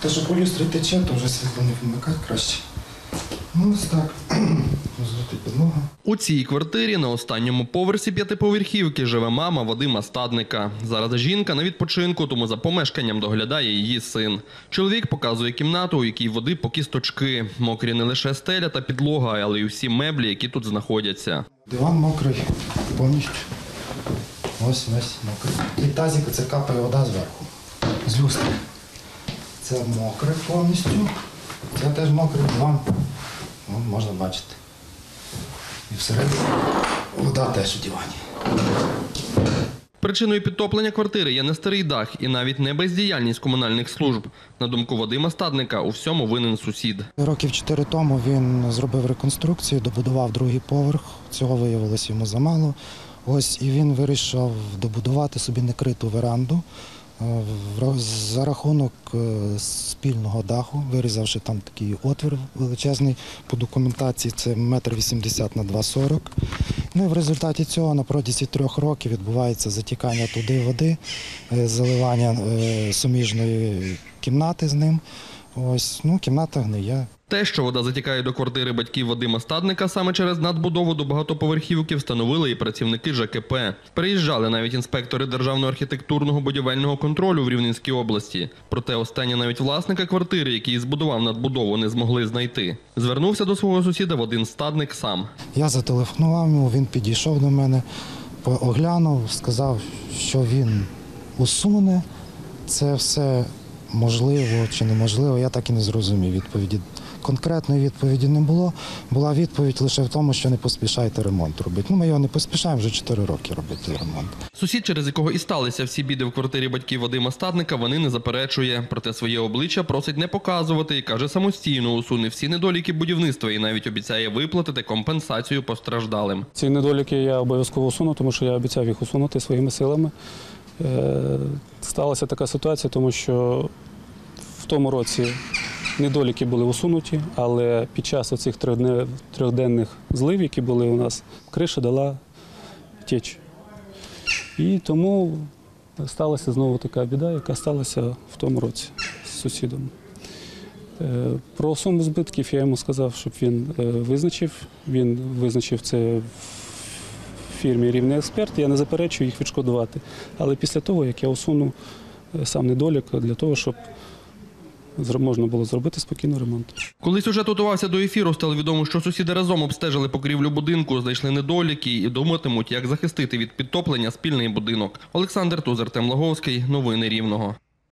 Те, що по люстрі тече, то вже світло не вмикати краще. Ну, ось так. Підлога. У цій квартирі на останньому поверсі п'ятиповерхівки живе мама Вадима Стадника. Зараз жінка на відпочинку, тому за помешканням доглядає її син. Чоловік показує кімнату, у якій води по кісточки. Мокрі не лише стеля та підлога, але й усі меблі, які тут знаходяться. Диван мокрий повністю. Ось весь мокрий. І тазик це капає вода зверху. З люстри. Це мокре повністю. Це теж мокрий диван. Вон, можна бачити. І всередині вода теж у дивані. Причиною підтоплення квартири є не старий дах і навіть не бездіяльність комунальних служб. На думку Вадима Стадника, у всьому винен сусід. Років чотири тому він зробив реконструкцію, добудував другий поверх. Цього виявилось йому замало. Ось і він вирішив добудувати собі некриту веранду за рахунок е, спільного даху, вирізавши там такий отвір величезний. По документації це метр вісімдесят на 2,40. Ну і в результаті цього на протязі трьох років відбувається затікання туди води, е, заливання е, суміжної кімнати з ним. Ось, ну, кімната гниє. Те, що вода затікає до квартири батьків Вадима Стадника саме через надбудову до багатоповерхівки, встановили і працівники ЖКП. Приїжджали навіть інспектори Державного архітектурного будівельного контролю в Рівненській області. Проте останні навіть власника квартири, який збудував надбудову, не змогли знайти. Звернувся до свого сусіда Вадим Стадник сам. Я зателефонував йому, він підійшов до мене, оглянув, сказав, що він усуне. Це все можливо чи неможливо, я так і не зрозумів відповіді. Конкретної відповіді не було. Була відповідь лише в тому, що не поспішайте ремонт робити. Ну, ми його не поспішаємо вже 4 роки робити ремонт. Сусід, через якого і сталися всі біди в квартирі батьків Вадима Стадника, вони не заперечує. Проте своє обличчя просить не показувати і каже, самостійно усуне всі недоліки будівництва і навіть обіцяє виплатити компенсацію постраждалим. Ці недоліки я обов'язково усуну, тому що я обіцяв їх усунути своїми силами. Е, Сталася така ситуація, тому що в тому році недоліки були усунуті, але під час оцих трьохденних злив, які були у нас, криша дала тіч. І тому сталася знову така біда, яка сталася в тому році з сусідом. Е, Про суму збитків я йому сказав, щоб він е, визначив. Він визначив це в фірмі Рівний експерт. Я не заперечую їх відшкодувати. Але після того, як я усуну е, сам недолік для того, щоб можна було зробити спокійно ремонт. Коли сюжет готувався до ефіру, стало відомо, що сусіди разом обстежили покрівлю будинку, знайшли недоліки і думатимуть, як захистити від підтоплення спільний будинок. Олександр Тузер, Тем Лаговський. Новини Рівного.